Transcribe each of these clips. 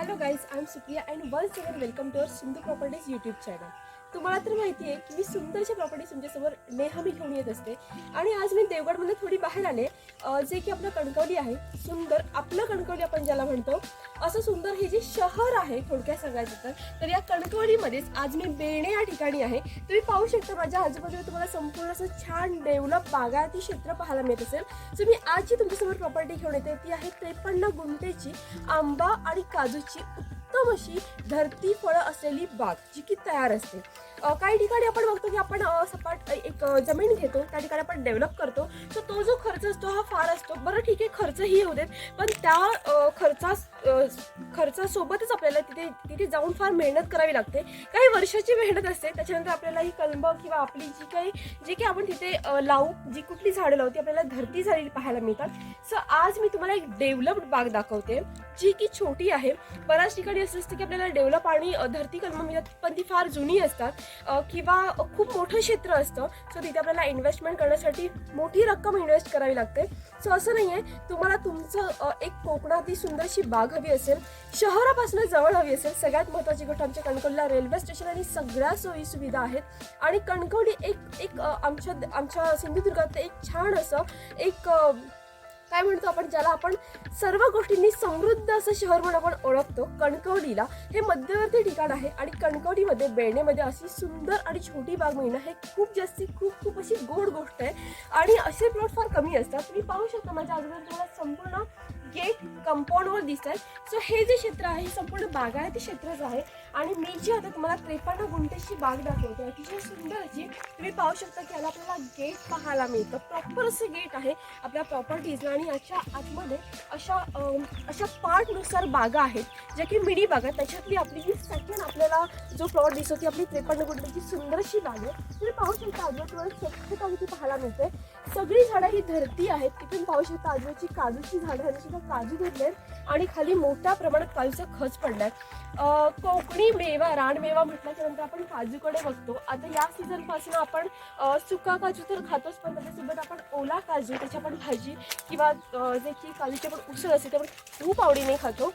Hello guys, I'm Supriya and once again welcome to our Sindhu Properties YouTube channel. तुम्हाला तर माहिती आहे की मी सुंदरशा प्रॉपर्टी तुमच्यासमोर नेहमी घेऊन येत असते. आणि आज मी देवगडमध्ये थोडी बाहेर आले जे की आपलं कणकवली आहे. सुंदर आपलं कणकवली आपण ज्याला म्हणतो असं सुंदर हे जे शहर आहे थोडक्यात सांगायचं तर तर या कणकवलीमध्येच आज मी बेणे या ठिकाणी आहे. तुम्ही पाहू शकता माझ्या आजूबाजूला तुम्हाला संपूर्ण असं छान डेव्हलप बागायती क्षेत्र पाहायला मिळत असेल. सो मी आज जी तुमच्यासमोर प्रॉपर्टी घेऊन येते ती आहे त्रेपन्न गुंतेची आंबा आणि काजूची उत्तम अशी धरती फळं असलेली बाग जी की तयार असते. काही ठिकाणी आपण बघतो की आपण सपाट एक जमीन घेतो त्या ठिकाणी आपण डेव्हलप करतो. तर तो जो खर्च असतो हा फार असतो. बरं ठीक आहे खर्चही येऊ देत. पण त्या खर्चास खर्चासोबतच आपल्याला तिथे तिथे जाऊन फार मेहनत करावी लागते. काही वर्षाची मेहनत असते. त्याच्यानंतर आपल्याला ही कलम किंवा आपली जी काही जी काही आपण तिथे लावू जी कुठली झाडं लावू ती आपल्याला धरती झालेली पाहायला मिळतात. सो आज मी तुम्हाला एक डेव्हलप्ड बाग दाखवते जी की छोटी आहे. बऱ्याच ठिकाणी असं असतं की आपल्याला डेव्हलप आणि धरती कलम मिळतात पण ती फार जुनी असतात. किंवा खूप मोठं क्षेत्र असतं. सो तिथे आपल्याला इन्व्हेस्टमेंट करण्यासाठी मोठी रक्कम इन्व्हेस्ट करावी लागते. सो असं नाही आहे तुम्हाला तुमचं एक कोकणातली सुंदरशी बाग हवी असेल शहरापासून जवळ हवी असेल सगळ्यात महत्त्वाची गोष्ट आमच्या कणकवलीला रेल्वे स्टेशन आणि सगळ्या सोयी सुविधा आहेत. आणि कणकवली एक एक आमच्या आमच्या सिंधुदुर्गात एक छान असं एक काय म्हणतो आपण ज्याला आपण सर्व गोष्टींनी समृद्ध असं शहर म्हणून आपण ओळखतो कणकवलीला. हे मध्यवर्ती ठिकाण आहे आणि कणकवलीमध्ये बेळणेमध्ये अशी सुंदर आणि छोटी बाग मिळणं हे खूप जास्ती खूप खूप अशी गोड गोष्ट आहे. आणि असे प्लॉट फार कमी असतात. तुम्ही पाहू शकता माझ्या आजूबाजूला तुम्हाला संपूर्ण कंपाऊंडवर दिसत आहेत सो हे जे क्षेत्र आहे हे संपूर्ण बागायती क्षेत्रच आहे आणि मी जी आता तुम्हाला त्रेपन्न गुंठेची बाग दाखवते अतिशय सुंदर अशी तुम्ही पाहू शकता की याला आपल्याला गेट पाहायला मिळतं. प्रॉपर असं गेट आहे आपल्या प्रॉपर्टीजला आणि याच्या आतमध्ये अशा अशा पार्टनुसार बागा आहेत ज्या की मिडी बागा आहेत. त्याच्यातली आपली जी सेकंड आपल्याला जो प्लॉट दिसतो ती आपली त्रेपन्न गुंठेची सुंदरशी बाग आहे. तुम्ही पाहू शकता आजूबाजूला स्वच्छता इथे पाहायला मिळते. सगळी झाडं ही धरती आहेत. तिथून पाहू शकता आजूबाजूची काजूची झाडं आहेत. सुद्धा काजू आहेत. आणि खाली मोठ्या प्रमाणात काजूचा खच पडलाय. कोकणी मेवा रानमेवा म्हटल्याच्यानंतर आपण काजूकडे बघतो. आता या सीझनपासून आपण सुका काजू तर खातोच पण त्याच्यासोबत आपण ओला काजू त्याची आपण भाजी किंवा जे की काजूची आपण उसळ असते ते आपण खूप आवडीने खातो.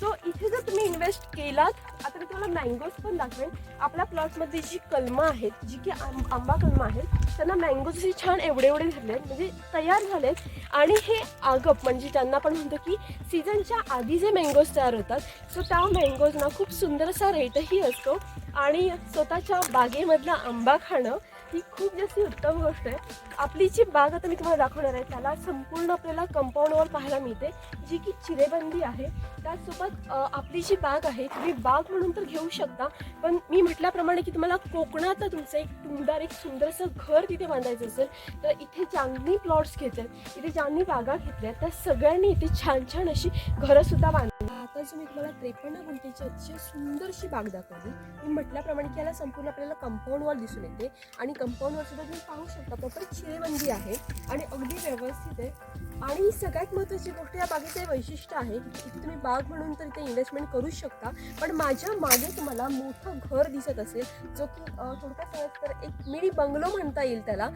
सो इथे जर तुम्ही इन्व्हेस्ट केलात आता मी तुम्हाला मँगोज पण दाखवेन. आपल्या प्लॉटमध्ये जी कलमं आहेत जी की आंब- आंबा कलमं आहेत त्यांना मँगोज असे छान एवढे एवढे झाले आहेत म्हणजे तयार झालेत. आणि हे आगप म्हणजे ज्यांना आपण म्हणतो की सीझनच्या आधी जे मँगोज तयार होतात सो त्या मँगोजना खूप सुंदर असा रेटही असतो. आणि स्वतःच्या बागेमधला आंबा खाणं ही खूप जास्त उत्तम गोष्ट आहे. आपली जी बाग आता मी तुम्हाला दाखवणार आहे त्याला संपूर्ण आपल्याला कंपाऊंडवर पाहायला मिळते जी की चिरेबंदी आहे. त्याचसोबत आपली जी बाग आहे तुम्ही बाग म्हणून तर घेऊ शकता पण मी म्हटल्याप्रमाणे की तुम्हाला कोकणात तुमचं एक टुमदार एक सुंदरसं घर तिथे बांधायचं असेल तर इथे ज्यांनी प्लॉट्स घेतले इथे ज्यांनी बागा घेतल्या त्या सगळ्यांनी इथे छान छान अशी घरंसुद्धा बांध तर आता मी तुम्हाला त्रेपन्न गुंठेची अतिशय सुंदरशी बाग दाखवली. मी म्हटल्याप्रमाणे की याला संपूर्ण आपल्याला कंपाऊंड वॉल दिसून येते. आणि कंपाऊंड वॉल सुद्धा तुम्ही पाहू शकता प्रॉपर चिरेबंदी आहे. आणि अगदी व्यवस्थित आहे. आणि सगळ्यात महत्त्वाची गोष्ट या बागेचं वैशिष्ट्य आहे की तुम्ही बाग म्हणून तर इथे इन्व्हेस्टमेंट करूच शकता पण माझ्या मागे तुम्हाला मोठं घर दिसत असेल जो की थोडक्यात सांगत तर एक मिनी बंगलो म्हणता येईल त्याला.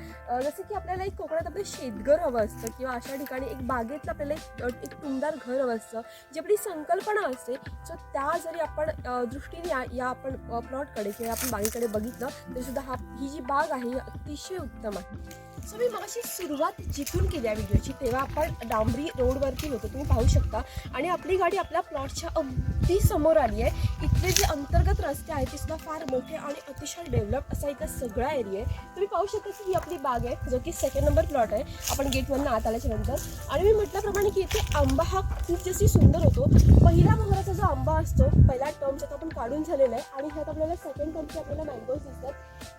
जसं की आपल्याला एक कोकणात आपलं शेतघर हवं असतं किंवा अशा ठिकाणी एक बागेतलं आपल्याला एक एक टुमदार घर हवं असतं जी आपली संकल्पना असते. सो त्या जरी आपण दृष्टीने या या आपण प्लॉटकडे किंवा आपण बागेकडे बघितलं तरीसुद्धा हा ही जी बाग आहे ही अतिशय उत्तम आहे. सो मी मग सुरुवात जिथून केली आहे व्हिडिओची तेव्हा आपण डांबरी रोडवरती होतो तुम्ही पाहू शकता. आणि आपली गाडी आपल्या प्लॉटच्या अगदी समोर आली आहे. इथले जे अंतर्गत रस्ते आहेत ते सुद्धा फार मोठे आणि अतिशय डेव्हलप असा इथं सगळा एरिया आहे. तुम्ही पाहू शकता की ही आपली बाग आहे जो की सेकंड नंबर प्लॉट आहे. आपण गेटमधनं आत आल्याच्यानंतर. आणि मी म्हटल्याप्रमाणे की इथे आंबा हा खूप जास्ती सुंदर होतो. पहिल्या मोहराचा जो आंबा असतो पहिल्या टर्मचा तो आपण काढून झालेला आहे. आणि ह्यात आपल्याला सेकंड टर्मचे आपल्याला मँगोज दिसतात.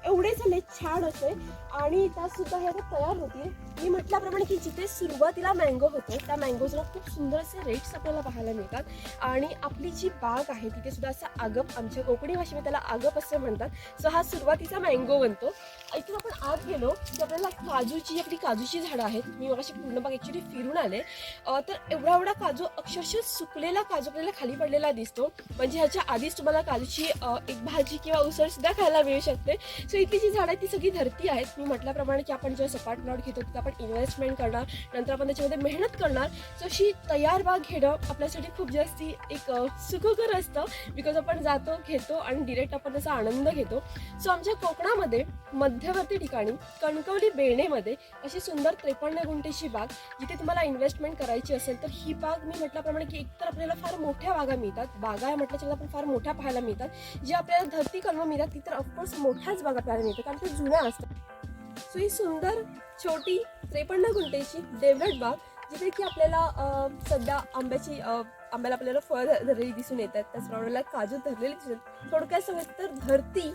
एवढे झाले छान असे. आणि त्यात सुद्धा हे आता तयार होतील. मी म्हटल्याप्रमाणे की जिथे सुरुवातीला मँगो होतो. त्या मँगोजला खूप सुंदर असे रेट्स आपल्याला पाहायला मिळतात. आणि आपली जी बाग आहे तिथे सुद्धा असा आगप आमच्या कोकणी भाषेमध्ये त्याला आगप असं म्हणतात. सो हा सुरुवातीचा मँगो बनतो. इथून आपण आत गेलो की आपल्याला काजूची आपली काजूची झाडं आहेत. मी मगाशी पूर्ण बाग ॲक्च्युली फिरून आले. तर एवढा एवढा काजू अक्षरशः सुकलेला काजू आपल्याला खाली पडलेला दिसतो. म्हणजे ह्याच्या आधीच तुम्हाला काजूची एक भाजी किंवा उसळ सुद्धा खायला मिळू शकते. सो इथली जी झाडं आहेत ती सगळी धरती आहेत. मी म्हटल्याप्रमाणे की आपण जेव्हा सपाट प्लॉट घेतो तिथे आपण इन्व्हेस्टमेंट करणार. नंतर आपण त्याच्यामध्ये मेहनत करणार. सो अशी तयार बाग घेणं आपल्यासाठी खूप जास्ती एक सुखकर असतं. बिकॉज आपण जातो घेतो आणि डिरेक्ट आपण त्याचा आनंद घेतो. सो आमच्या कोकणामध्ये मध्यवर्ती ठिकाणी कणकवली बेणेमध्ये अशी सुंदर त्रेपन्न गुंठेची बाग जिथे तुम्हाला इन्व्हेस्टमेंट करायची असेल तर ही बाग मी म्हटल्याप्रमाणे की एकतर आपल्याला फार मोठ्या बागा मिळतात. बागा आहे म्हटल्याच्या आपण फार मोठ्या पाहायला मिळतात. जे आपल्याला धरती कलम मिळतात ती तर ऑफकोर्स मोठ्याच बागा पाहायला मिळतात कारण ते जुन्या असतात. ही सुंदर छोटी त्रेपन्न गुंठेची डेव्हलट बाग जिथे की आपल्याला सध्या आंब्याची आंब्याला आपल्याला फळ धरलेली दिसून येतात. त्याचप्रमाणे काजू धरलेली दिसून थोडक्यात सांगायचं तर धरती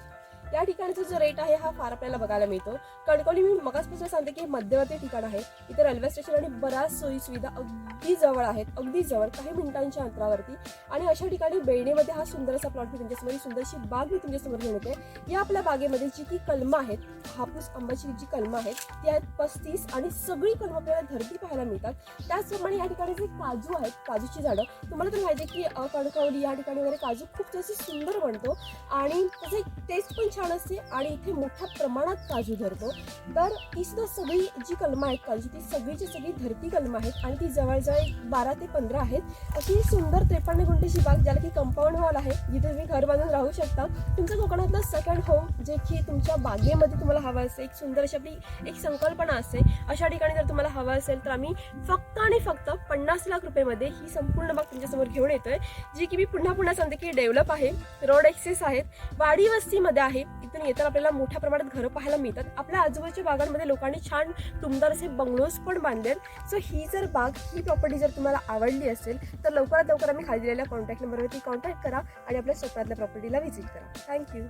त्या ठिकाणचा जो रेट आहे हा फार आपल्याला बघायला मिळतो. कणकवली मी मगासपासून सांगते की मध्यवर्ती ठिकाण आहे. इथे रेल्वे स्टेशन आणि बऱ्याच सोयी सुविधा अगदी जवळ आहेत अगदी जवळ काही मिनिटांच्या अंतरावरती. आणि अशा ठिकाणी बेळणेमध्ये हा सुंदर असा प्लॉट मी तुमच्यासमोर सुंदरशी बाग मी तुमच्यासमोर घेऊन येते. या आपल्या बागेमध्ये जी की कलमं आहेत हापूस आंब्याची जी कलमं आहेत ती आहेत पस्तीस आणि सगळी कलमं आपल्याला धरती पाहायला मिळतात. त्याचप्रमाणे या ठिकाणी जे काजू आहेत काजूची झाडं तुम्हाला तर माहिती आहे की कणकवली या ठिकाणी वगैरे काजू खूप जास्त सुंदर बनतो. आणि त्याचं एक टेस्ट पण छान असते आणि इथे मोठ्या प्रमाणात काजू धरतो. तर ती सुद्धा सगळी जी कलमं आहेत काजू ती सगळीची सगळी धरती कलमं आहेत आणि ती जवळजवळ बारा ते पंधरा आहेत. अशी सुंदर त्रेपन्न गुंठेची बाग ज्याला की कंपाऊंड वॉल आहे जिथे तुम्ही घर बांधून राहू शकता. तुमचं कोकणातलं सेकंड होम जे की तुमच्या बागेमध्ये तुम्हाला हवं असेल एक सुंदर अशी आपली एक संकल्पना असते अशा ठिकाणी जर तुम्हाला हवं असेल तर आम्ही फक्त आणि फक्त पन्नास लाख रुपयेमध्ये ही संपूर्ण बाग तुमच्यासमोर घेऊन येतोय. जी की मी पुन्हा पुन्हा सांगते की डेव्हलप आहे रोड एक्सेस आहेत वाडी वस्तीमध्ये आहे इथून येताना आपल्याला मोठ्या प्रमाणात घरं पाहायला मिळतात. आपल्या आजूबाजूच्या बागांमध्ये लोकांनी छान टुमदार असे बंगलोज पण बांधलेत. सो ही जर बाग ही प्रॉपर्टी जर तुम्हाला आवडली असेल तर लवकरात लवकर आम्ही खाली दिलेल्या कॉन्टॅक्ट नंबरवरती कॉन्टॅक्ट करा आणि आपल्या स्वप्नातल्या प्रॉपर्टीला व्हिजिट करा. थँक्यू